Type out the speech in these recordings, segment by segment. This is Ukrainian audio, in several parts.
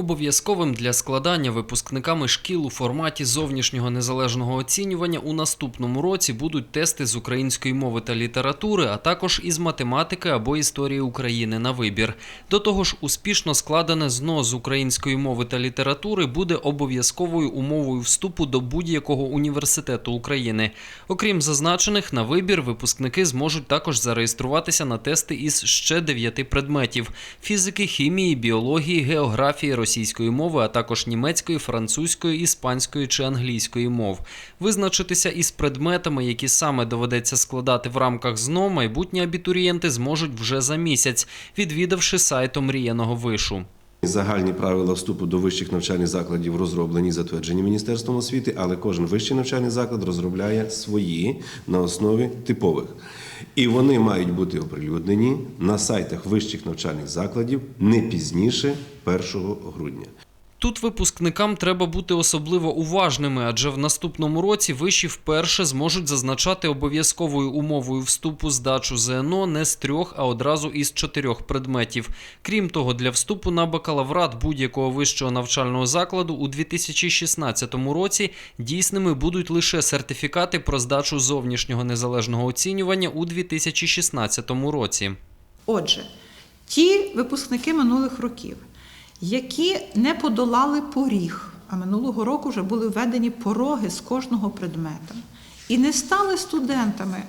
Обов'язковим для складання випускниками шкіл у форматі зовнішнього незалежного оцінювання у наступному році будуть тести з української мови та літератури, а також із математики або історії України на вибір. До того ж, успішно складене ЗНО з української мови та літератури буде обов'язковою умовою вступу до будь-якого університету України. Окрім зазначених, на вибір випускники зможуть також зареєструватися на тести із ще дев'яти предметів: фізики, хімії, біології, географії, російської мови, а також німецької, французької, іспанської чи англійської мов. Визначитися із предметами, які саме доведеться складати в рамках ЗНО, майбутні абітурієнти зможуть вже за місяць, відвідавши сайт омріяного вишу. Загальні правила вступу до вищих навчальних закладів розроблені і затверджені Міністерством освіти, але кожен вищий навчальний заклад розробляє свої на основі типових. І вони мають бути оприлюднені на сайтах вищих навчальних закладів не пізніше 1 грудня. Тут випускникам треба бути особливо уважними, адже в наступному році виші вперше зможуть зазначати обов'язковою умовою вступу здачу ЗНО не з трьох, а одразу із чотирьох предметів. Крім того, для вступу на бакалаврат будь-якого вищого навчального закладу у 2016 році дійсними будуть лише сертифікати про здачу зовнішнього незалежного оцінювання у 2016 році. Отже, ті випускники минулих років, які не подолали поріг, а минулого року вже були введені пороги з кожного предмета, і не стали студентами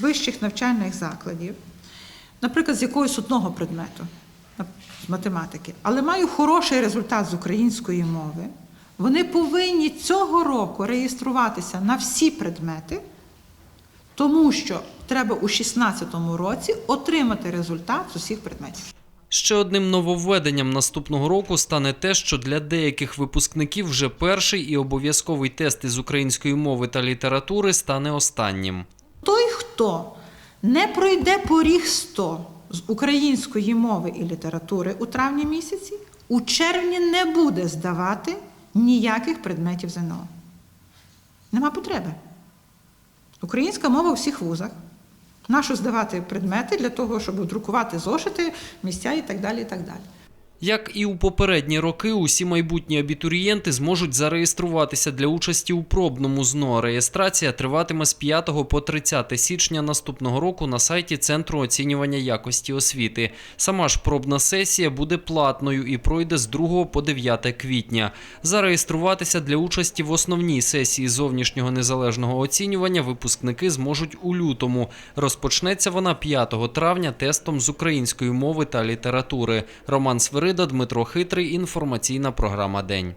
вищих навчальних закладів, наприклад, з якогось одного предмету, з математики, але мають хороший результат з української мови, вони повинні цього року реєструватися на всі предмети. Тому що треба у 2016 році отримати результат з усіх предметів. Ще одним нововведенням наступного року стане те, що для деяких випускників вже перший і обов'язковий тест із української мови та літератури стане останнім. Той, хто не пройде поріг 100 з української мови і літератури у травні місяці, у червні не буде здавати ніяких предметів ЗНО. Нема потреби. Українська мова у всіх вузах. Нащо здавати предмети для того, щоб друкувати зошити, місця і так далі. і так далі. Як і у попередні роки, усі майбутні абітурієнти зможуть зареєструватися для участі у пробному ЗНО. Реєстрація триватиме з 5 по 30 січня наступного року на сайті Центру оцінювання якості освіти. Сама ж пробна сесія буде платною і пройде з 2 по 9 квітня. Зареєструватися для участі в основній сесії зовнішнього незалежного оцінювання випускники зможуть у лютому. Розпочнеться вона 5 травня тестом з української мови та літератури. Роман Свирида, Дмитро Хитрий. Інформаційна програма День.